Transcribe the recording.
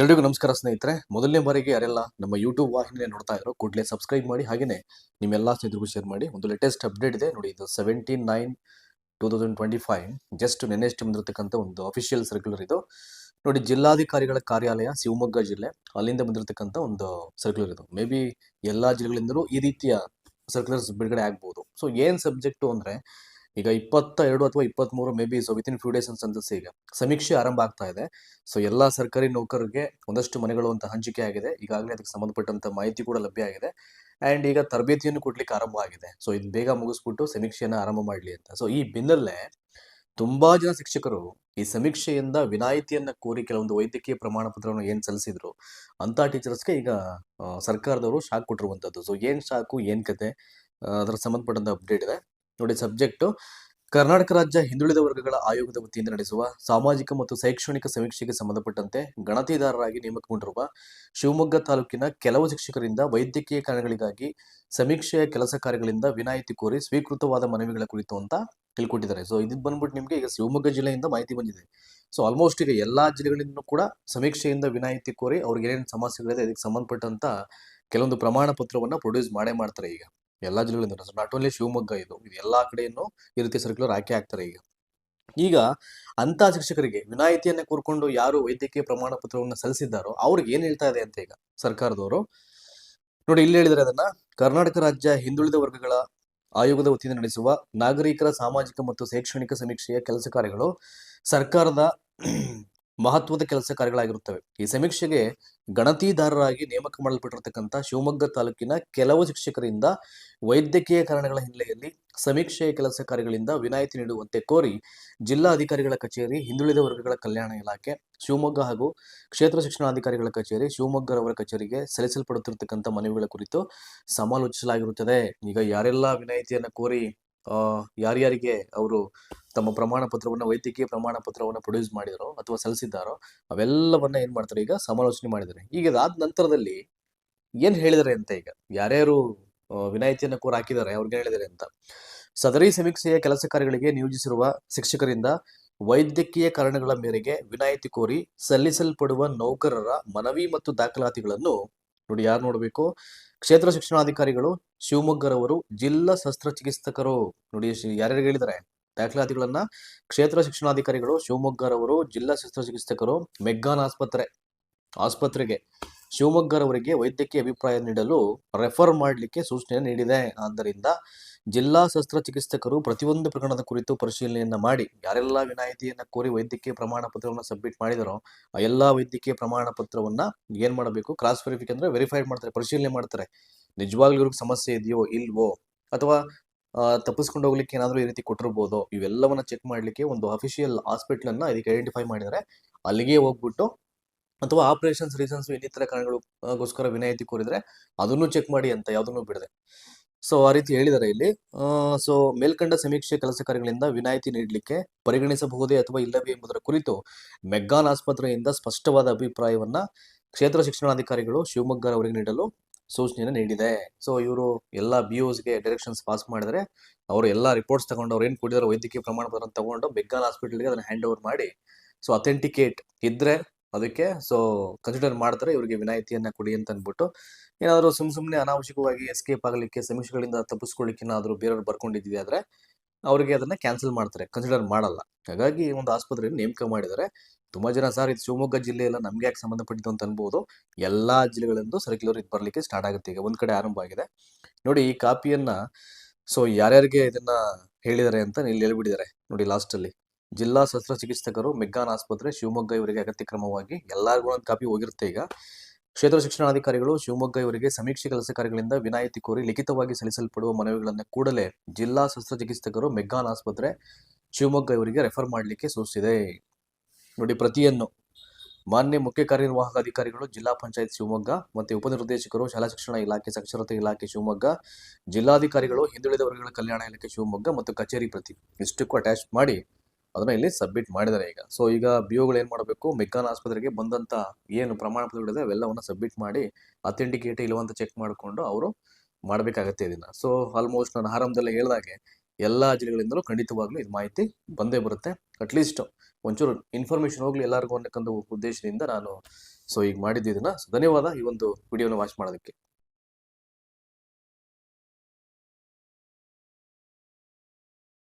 ಎಲ್ರಿಗೂ ನಮಸ್ಕಾರ ಸ್ನೇಹಿತರೆ. ಮೊದಲನೇ ಬಾರಿಗೆ ಯಾರೆಲ್ಲ ನಮ್ಮ ಯೂಟ್ಯೂಬ್ ವಾಹಿನಿ ನೋಡ್ತಾ ಇರೋ ಕೂಡಲೇ ಸಬ್ಸ್ಕ್ರೈಬ್ ಮಾಡಿ ಹಾಗೆಯೇ ನಿಮ್ಮೆಲ್ಲ ಸ್ನೇಹಿತರಿಗೂ ಶೇರ್ ಮಾಡಿ. ಒಂದು ಲೇಟೆಸ್ಟ್ ಅಪ್ಡೇಟ್ ಇದೆ. ನೋಡಿ, ಇದು seventeen nine two thousand twenty five just ನೆನೆಸ್ಟ್ ಬಂದಿರತಕ್ಕಂಥ ಒಂದು ಅಫಿಷಿಯಲ್ ಸರ್ಕ್ಯುಲರ್ ಇದು. ನೋಡಿ, ಜಿಲ್ಲಾಧಿಕಾರಿಗಳ ಕಾರ್ಯಾಲಯ ಶಿವಮೊಗ್ಗ ಜಿಲ್ಲೆ, ಅಲ್ಲಿಂದ ಬಂದಿರತಕ್ಕಂಥ ಒಂದು ಸರ್ಕ್ಯುಲರ್ ಇದು. ಮೇ ಬಿ ಎಲ್ಲ ಜಿಲ್ಲೆಗಳಿಂದಲೂ ಈ ರೀತಿಯ ಸರ್ಕ್ಯುಲರ್ಸ್ ಬಿಡುಗಡೆ ಆಗ್ಬೋದು. ಸೊ ಏನು ಸಬ್ಜೆಕ್ಟು ಅಂದರೆ ಈಗ ಇಪ್ಪತ್ತ ಎರಡು ಅಥವಾ ಇಪ್ಪತ್ತ್ಮೂರು maybe so within few days announces ಈಗ. ಸಮೀಕ್ಷೆ ಆರಂಭ ಆಗ್ತಾ ಇದೆ. ಸೊ ಎಲ್ಲ ಸರ್ಕಾರಿ ನೌಕರರಿಗೆ ಒಂದಷ್ಟು ಮನೆಗಳು ಅಂತ ಹಂಚಿಕೆ ಆಗಿದೆ. ಈಗಾಗಲೇ ಅದಕ್ಕೆ ಸಂಬಂಧಪಟ್ಟಂತ ಮಾಹಿತಿ ಕೂಡ ಲಭ್ಯ ಆಗಿದೆ. ಆ್ಯಂಡ್ ಈಗ ತರಬೇತಿಯನ್ನು ಕೊಡ್ಲಿಕ್ಕೆ ಆರಂಭ ಆಗಿದೆ. ಸೊ ಇದು ಬೇಗ ಮುಗಿಸ್ಬಿಟ್ಟು ಸಮೀಕ್ಷೆಯನ್ನು ಆರಂಭ ಮಾಡಲಿ ಅಂತ. ಸೊ ಈ ಬೆನ್ನಲ್ಲೇ ತುಂಬಾ ಜನ ಶಿಕ್ಷಕರು ಈ ಸಮೀಕ್ಷೆಯಿಂದ ವಿನಾಯಿತಿಯನ್ನ ಕೋರಿ ಕೆಲವೊಂದು ವೈದ್ಯಕೀಯ ಪ್ರಮಾಣ ಪತ್ರವನ್ನು ಏನ್ ಸಲ್ಲಿಸಿದ್ರು ಅಂತ ಟೀಚರ್ಸ್ಗೆ ಈಗ ಸರ್ಕಾರದವರು ಶಾಕ್ ಕೊಟ್ಟಿರುವಂತದ್ದು. ಸೊ ಏನ್ ಶಾಕು, ಏನ್ ಕತೆ ಅದರ ಸಂಬಂಧಪಟ್ಟಂತ ಅಪ್ಡೇಟ್ ಇದೆ. ನೋಡಿ ಸಬ್ಜೆಕ್ಟ್ ಕರ್ನಾಟಕ ರಾಜ್ಯ ಹಿಂದುಳಿದ ವರ್ಗಗಳ ಆಯೋಗದ ವತಿಯಿಂದ ನಡೆಸುವ ಸಾಮಾಜಿಕ ಮತ್ತು ಶೈಕ್ಷಣಿಕ ಸಮೀಕ್ಷೆಗೆ ಸಂಬಂಧಪಟ್ಟಂತೆ ಗಣತಿದಾರರಾಗಿ ನೇಮಕಗೊಂಡಿರುವ ಶಿವಮೊಗ್ಗ ತಾಲೂಕಿನ ಕೆಲವು ಶಿಕ್ಷಕರಿಂದ ವೈದ್ಯಕೀಯ ಕಾರಣಗಳಿಗಾಗಿ ಸಮೀಕ್ಷೆಯ ಕೆಲಸ ಕಾರ್ಯಗಳಿಂದ ವಿನಾಯಿತಿ ಕೋರಿ ಸ್ವೀಕೃತವಾದ ಮನವಿಗಳ ಕುರಿತು ಅಂತ ತಿಳ್ಕೊಟ್ಟಿದ್ದಾರೆ. ಸೊ ಇದು ಬಂದ್ಬಿಟ್ಟು ನಿಮಗೆ ಈಗ ಶಿವಮೊಗ್ಗ ಜಿಲ್ಲೆಯಿಂದ ಮಾಹಿತಿ ಬಂದಿದೆ. ಸೊ ಆಲ್ಮೋಸ್ಟ್ ಈಗ ಎಲ್ಲಾ ಜಿಲ್ಲೆಗಳಿಂದ ಕೂಡ ಸಮೀಕ್ಷೆಯಿಂದ ವಿನಾಯಿತಿ ಕೋರಿ ಅವ್ರಿಗೆ ಏನೇನು ಸಮಸ್ಯೆಗಳಿದೆ ಅದಕ್ಕೆ ಸಂಬಂಧಪಟ್ಟಂತ ಕೆಲವೊಂದು ಪ್ರಮಾಣ ಪತ್ರವನ್ನು ಪ್ರೊಡ್ಯೂಸ್ ಮಾಡೇ ಮಾಡ್ತಾರೆ ಈಗ. ಎಲ್ಲಾ ಜಿಲ್ಲೆಗಳಿಂದ ನಾಟ್ ಓನ್ಲಿ ಶಿವಮೊಗ್ಗ ಇದು. ಇದು ಎಲ್ಲ ಕಡೆಯನ್ನು ಈ ರೀತಿ ಸರ್ಕ್ಯುಲರ್ ಆಯ್ಕೆ ಆಗ್ತಾರೆ ಈಗ. ಈಗ ಅಂತ ಶಿಕ್ಷಕರಿಗೆ ವಿನಾಯಿತಿಯನ್ನ ಕೂರ್ಕೊಂಡು ಯಾರು ವೈದ್ಯಕೀಯ ಪ್ರಮಾಣ ಪತ್ರವನ್ನು ಸಲ್ಲಿಸಿದ್ದಾರೋ ಅವ್ರಿಗೆ ಏನ್ ಹೇಳ್ತಾ ಇದೆ ಅಂತ ಈಗ ಸರ್ಕಾರದವರು. ನೋಡಿ, ಇಲ್ಲಿ ಹೇಳಿದರೆ ಅದನ್ನ ಕರ್ನಾಟಕ ರಾಜ್ಯ ಹಿಂದುಳಿದ ವರ್ಗಗಳ ಆಯೋಗದ ವತಿಯಿಂದ ನಡೆಸುವ ನಾಗರಿಕರ ಸಾಮಾಜಿಕ ಮತ್ತು ಶೈಕ್ಷಣಿಕ ಸಮೀಕ್ಷೆಯ ಕೆಲಸ ಕಾರ್ಯಗಳು ಸರ್ಕಾರದ ಮಹತ್ವದ ಕೆಲಸ ಕಾರ್ಯಗಳಾಗಿರುತ್ತವೆ. ಈ ಸಮೀಕ್ಷೆಗೆ ಗಣತಿದಾರರಾಗಿ ನೇಮಕ ಮಾಡಲ್ಪಟ್ಟಿರತಕ್ಕಂಥ ಶಿವಮೊಗ್ಗ ತಾಲೂಕಿನ ಕೆಲವು ಶಿಕ್ಷಕರಿಂದ ವೈದ್ಯಕೀಯ ಕಾರಣಗಳ ಹಿನ್ನೆಲೆಯಲ್ಲಿ ಸಮೀಕ್ಷೆಯ ಕೆಲಸ ಕಾರ್ಯಗಳಿಂದ ವಿನಾಯಿತಿ ನೀಡುವಂತೆ ಕೋರಿ ಜಿಲ್ಲಾ ಅಧಿಕಾರಿಗಳ ಕಚೇರಿ, ಹಿಂದುಳಿದ ವರ್ಗಗಳ ಕಲ್ಯಾಣ ಇಲಾಖೆ, ಶಿವಮೊಗ್ಗ ಹಾಗೂ ಕ್ಷೇತ್ರ ಶಿಕ್ಷಣಾಧಿಕಾರಿಗಳ ಕಚೇರಿ, ಶಿವಮೊಗ್ಗರವರ ಕಚೇರಿಗೆ ಸಲ್ಲಿಸಲ್ಪಡುತ್ತಿರತಕ್ಕಂಥ ಮನವಿಗಳ ಕುರಿತು ಸಮಾಲೋಚಿಸಲಾಗಿರುತ್ತದೆ. ಈಗ ಯಾರೆಲ್ಲ ವಿನಾಯಿತಿಯನ್ನು ಕೋರಿ ಯಾರ್ಯಾರಿಗೆ ಅವರು ತಮ್ಮ ಪ್ರಮಾಣ ಪತ್ರವನ್ನು ವೈದ್ಯಕೀಯ ಪ್ರಮಾಣ ಪತ್ರವನ್ನು ಪ್ರೊಡ್ಯೂಸ್ ಮಾಡಿದಾರೋ ಅಥವಾ ಸಲ್ಲಿಸಿದ್ದಾರೋ, ಅವೆಲ್ಲವನ್ನ ಏನ್ ಮಾಡ್ತಾರೆ ಈಗ ಸಮಾಲೋಚನೆ ಮಾಡಿದ್ದಾರೆ. ಈಗ ಅದಾದ ನಂತರದಲ್ಲಿ ಏನ್ ಹೇಳಿದ್ದಾರೆ ಅಂತ ಈಗ? ಯಾರ್ಯಾರು ವಿನಾಯಿತಿಯನ್ನು ಕೋರ್ ಹಾಕಿದ್ದಾರೆ, ಅವ್ರಿಗೆ ಹೇಳಿದ್ದಾರೆ ಅಂತ? ಸದರಿ ಸಮೀಕ್ಷೆಯ ಕೆಲಸ ಕಾರ್ಯಗಳಿಗೆ ನಿಯೋಜಿಸಿರುವ ಶಿಕ್ಷಕರಿಂದ ವೈದ್ಯಕೀಯ ಕಾರಣಗಳ ಮೇರೆಗೆ ವಿನಾಯಿತಿ ಕೋರಿ ಸಲ್ಲಿಸಲ್ಪಡುವ ನೌಕರರ ಮನವಿ ಮತ್ತು ದಾಖಲಾತಿಗಳನ್ನು ನೋಡಿ ಯಾರು ನೋಡಬೇಕು? ಕ್ಷೇತ್ರ ಶಿಕ್ಷಣಾಧಿಕಾರಿಗಳು ಶಿವಮೊಗ್ಗರವರು ಜಿಲ್ಲಾ ಶಸ್ತ್ರಚಿಕಿತ್ಸಕರು. ನೋಡಿ ಯಾರ್ಯಾರು ಹೇಳಿದ್ದಾರೆ? ದಾಖಲಾತಿಗಳನ್ನ ಕ್ಷೇತ್ರ ಶಿಕ್ಷಣಾಧಿಕಾರಿಗಳು ಶಿವಮೊಗ್ಗರವರು, ಜಿಲ್ಲಾ ಶಸ್ತ್ರಚಿಕಿತ್ಸಕರು ಮೆಗ್ಗಾನ್ ಆಸ್ಪತ್ರೆ, ಆಸ್ಪತ್ರೆಗೆ ಶಿವಮೊಗ್ಗರವರಿಗೆ ವೈದ್ಯಕೀಯ ಅಭಿಪ್ರಾಯ ನೀಡಲು ರೆಫರ್ ಮಾಡಲಿಕ್ಕೆ ಸೂಚನೆ ನೀಡಿದೆ. ಆದ್ದರಿಂದ ಜಿಲ್ಲಾ ಶಸ್ತ್ರಚಿಕಿತ್ಸಕರು ಪ್ರತಿಯೊಂದು ಪ್ರಕರಣದ ಕುರಿತು ಪರಿಶೀಲನೆಯನ್ನ ಮಾಡಿ, ಯಾರೆಲ್ಲ ವಿನಾಯಿತಿಯನ್ನ ಕೋರಿ ವೈದ್ಯಕೀಯ ಪ್ರಮಾಣ ಪತ್ರವನ್ನು ಸಬ್ಮಿಟ್ ಮಾಡಿದರೋ, ಆ ಎಲ್ಲಾ ವೈದ್ಯಕೀಯ ಪ್ರಮಾಣ ಪತ್ರವನ್ನ ಏನ್ ಮಾಡಬೇಕು, ಕ್ರಾಸ್ ವೆರಿಫಿಕ್ ಅಂದ್ರೆ ವೆರಿಫೈಡ್ ಮಾಡ್ತಾರೆ, ಪರಿಶೀಲನೆ ಮಾಡ್ತಾರೆ. ನಿಜವಾಗ್ಲೂ ಇವ್ರಿಗೆ ಸಮಸ್ಯೆ ಇದೆಯೋ, ಇಲ್ವೋ, ಅಥವಾ ತಪ್ಪಿಸ್ಕೊಂಡು ಹೋಗ್ಲಿಕ್ಕೆ ಏನಾದರೂ ಈ ರೀತಿ ಕೊಟ್ಟಿರ್ಬೋದು. ಇವೆಲ್ಲವನ್ನ ಚೆಕ್ ಮಾಡ್ಲಿಕ್ಕೆ ಒಂದು ಅಫಿಷಿಯಲ್ ಹಾಸ್ಪಿಟಲ್ ಅನ್ನ ಇದಕ್ಕೆ ಐಡೆಂಟಿಫೈ ಮಾಡಿದರೆ ಅಲ್ಲಿಗೆ ಹೋಗ್ಬಿಟ್ಟು ಅಥವಾ ಆಪರೇಷನ್ಸ್ ರೀಸನ್ಸ್ ಇನ್ನಿತರ ಕಾರಣಗಳಿಗೋಸ್ಕರ ವಿನಾಯಿತಿ ಕೋರಿದ್ರೆ ಅದನ್ನು ಚೆಕ್ ಮಾಡಿ ಅಂತ ಯಾವುದನ್ನು ಬಿಡದೆ. ಸೊ ಆ ರೀತಿ ಹೇಳಿದ್ದಾರೆ ಇಲ್ಲಿ. ಸೊ ಮೇಲ್ಕಂಡ ಸಮೀಕ್ಷೆ ಕೆಲಸ ಕಾರ್ಯಗಳಿಂದ ವಿನಾಯಿತಿ ನೀಡಲಿಕ್ಕೆ ಪರಿಗಣಿಸಬಹುದೇ ಅಥವಾ ಇಲ್ಲವೇ ಎಂಬುದರ ಕುರಿತು ಮೆಗ್ಗಾನ್ ಆಸ್ಪತ್ರೆಯಿಂದ ಸ್ಪಷ್ಟವಾದ ಅಭಿಪ್ರಾಯವನ್ನ ಕ್ಷೇತ್ರ ಶಿಕ್ಷಣಾಧಿಕಾರಿಗಳು ಶಿವಮೊಗ್ಗರವರಿಗೆ ನೀಡಲು ಸೂಚನೆಯನ್ನು ನೀಡಿದೆ. ಸೊ ಇವರು ಎಲ್ಲ ಬಿ ಗೆ ಡೈರೆಕ್ಷನ್ಸ್ ಪಾಸ್ ಮಾಡಿದರೆ, ಅವರು ಎಲ್ಲ ರಿಪೋರ್ಟ್ಸ್ ತಗೊಂಡು ಅವ್ರು ಏನು ಕೊಟ್ಟಿದ್ದಾರೆ ವೈದ್ಯಕೀಯ ಪ್ರಮಾಣ ಪತ್ರ ತಗೊಂಡು ಬೆಗ್ಗಾಲ್ ಹಾಸ್ಪಿಟಲ್ಗೆ ಅದನ್ನ ಹ್ಯಾಂಡ್ ಓವರ್ ಮಾಡಿ ಸೊ ಅಥೆಂಟಿಕೇಟ್ ಇದ್ರೆ ಅದಕ್ಕೆ ಸೊ ಕನ್ಸಿಡರ್ ಮಾಡ್ತಾರೆ, ಇವರಿಗೆ ವಿನಾಯಿತಿಯನ್ನ ಕೊಡಿ ಅಂತ ಅಂದ್ಬಿಟ್ಟು. ಏನಾದರೂ ಸುಮ್ ಸುಮ್ಮನೆ ಅನಾವಶ್ಯಕವಾಗಿ ಎಸ್ಕೇಪ್ ಆಗಲಿಕ್ಕೆ, ಸಮೀಕ್ಷೆಗಳಿಂದ ತಪ್ಪಿಸ್ಕೊಳ್ಳಿಕ್ಕೆ ಏನಾದರೂ ಬೇರೆಯವ್ರು ಬರ್ಕೊಂಡಿದ್ವಿ ಆದ್ರೆ, ಅವರಿಗೆ ಅದನ್ನ ಕ್ಯಾನ್ಸಲ್ ಮಾಡ್ತಾರೆ. ಕನ್ಸಿಡರ್ ಮಾಡಲ್ಲ. ಹಾಗಾಗಿ ಒಂದು ಆಸ್ಪತ್ರೆಯನ್ನು ನೇಮಕ ಮಾಡಿದ್ದಾರೆ. ತುಂಬಾ ಜನ ಸರ್ ಇದು ಶಿವಮೊಗ್ಗ ಜಿಲ್ಲೆ ಎಲ್ಲ ನಮ್ಗೆ ಯಾಕೆ ಸಂಬಂಧಪಟ್ಟಿದ್ದು ಅಂತ ಅನ್ಬೋದು. ಎಲ್ಲಾ ಜಿಲ್ಲೆಗಳಿಂದ ಸರ್ಕ್ಯುಲರ್ ಇದು ಬರಲಿಕ್ಕೆ ಸ್ಟಾರ್ಟ್ ಆಗುತ್ತೆ. ಈಗ ಒಂದ್ ಕಡೆ ಆರಂಭ ಆಗಿದೆ. ನೋಡಿ ಈ ಕಾಪಿಯನ್ನ ಸೊ ಯಾರ್ಯಾರಿಗೆ ಇದನ್ನ ಹೇಳಿದ್ದಾರೆ ಅಂತ ಇಲ್ಲಿ ಹೇಳ್ಬಿಟ್ಟಿದ್ದಾರೆ. ನೋಡಿ ಲಾಸ್ಟ್ ಅಲ್ಲಿ. ಜಿಲ್ಲಾ ಶಸ್ತ್ರಚಿಕಿತ್ಸಕರು ಮೆಗ್ಗಾನ್ ಆಸ್ಪತ್ರೆ, ಶಿವಮೊಗ್ಗ ಇವರಿಗೆ ಅಗತ್ಯ ಕ್ರಮವಾಗಿ ಎಲ್ಲರಿಗೂ ಒಂದು ಕಾಪಿ ಹೋಗಿರುತ್ತೆ ಈಗ. ಕ್ಷೇತ್ರ ಶಿಕ್ಷಣಾಧಿಕಾರಿಗಳು ಶಿವಮೊಗ್ಗ ಇವರಿಗೆ ಸಮೀಕ್ಷೆ ಕೆಲಸ ಕಾರ್ಯಗಳಿಂದ ವಿನಾಯಿತಿ ಕೋರಿ ಲಿಖಿತವಾಗಿ ಸಲ್ಲಿಸಲ್ಪಡುವ ಮನವಿಗಳನ್ನು ಕೂಡಲೇ ಜಿಲ್ಲಾ ಶಸ್ತ್ರಚಿಕಿತ್ಸಕರು ಮೆಗ್ಗಾನ್ ಆಸ್ಪತ್ರೆ, ಶಿವಮೊಗ್ಗ ಇವರಿಗೆ ರೆಫರ್ ಮಾಡಲಿಕ್ಕೆ ಸೂಚಿಸಿದೆ. ನೋಡಿ, ಪ್ರತಿಯನ್ನು ಮಾನ್ಯ ಮುಖ್ಯ ಕಾರ್ಯನಿರ್ವಾಹಕ ಅಧಿಕಾರಿಗಳು, ಜಿಲ್ಲಾ ಪಂಚಾಯತ್ ಶಿವಮೊಗ್ಗ ಮತ್ತು ಉಪನಿರ್ದೇಶಕರು, ಶಾಲಾ ಶಿಕ್ಷಣ ಇಲಾಖೆ, ಸಾಕ್ಷರತೆ ಇಲಾಖೆ ಶಿವಮೊಗ್ಗ, ಜಿಲ್ಲಾಧಿಕಾರಿಗಳು, ಹಿಂದುಳಿದ ವರ್ಗಗಳ ಕಲ್ಯಾಣ ಇಲಾಖೆ ಶಿವಮೊಗ್ಗ ಮತ್ತು ಕಚೇರಿ ಪ್ರತಿ ಇಷ್ಟಕ್ಕೂ ಅಟ್ಯಾಚ್ ಮಾಡಿ ಅದನ್ನ ಇಲ್ಲಿ ಸಬ್ಮಿಟ್ ಮಾಡಿದ್ದಾರೆ ಈಗ. ಸೊ ಈಗ ಬಿಒಗಳು ಏನು ಮಾಡಬೇಕು? ಮೆಗ್ಗಾನ್ ಆಸ್ಪತ್ರೆಗೆ ಬಂದಂತ ಏನು ಪ್ರಮಾಣ ಪತ್ರಗಳಿದೆ ಅವೆಲ್ಲವನ್ನ ಸಬ್ಮಿಟ್ ಮಾಡಿ ಅಥೆಂಟಿಕೇಟ್ ಇಲ್ಲವಂತ ಚೆಕ್ ಮಾಡಿಕೊಂಡು ಅವರು ಮಾಡಬೇಕಾಗತ್ತೆ ಇದನ್ನ ಸೊ ಆಲ್ಮೋಸ್ಟ್ ನಾನು ಆರಂಭದಲ್ಲೇ ಹೇಳ್ದಾಗೆ ಎಲ್ಲಾ ಜಿಲ್ಲೆಗಳಿಂದಲೂ ಖಂಡಿತವಾಗ್ಲೂ ಇದು ಮಾಹಿತಿ ಬಂದೇ ಬರುತ್ತೆ. ಅಟ್ಲೀಸ್ಟ್ ಒಂಚೂರು ಇನ್ಫಾರ್ಮೇಶನ್ ಹೋಗ್ಲಿ ಎಲ್ಲರಿಗೂ ಅನ್ನಕ್ಕಂಥ ಉದ್ದೇಶದಿಂದ ನಾನು ಸೊ ಈಗ ಮಾಡಿದ್ದು ಇದನ್ನ. ಧನ್ಯವಾದ ಈ ಒಂದು ವಿಡಿಯೋನ ವಾಚ್ ಮಾಡೋದಕ್ಕೆ.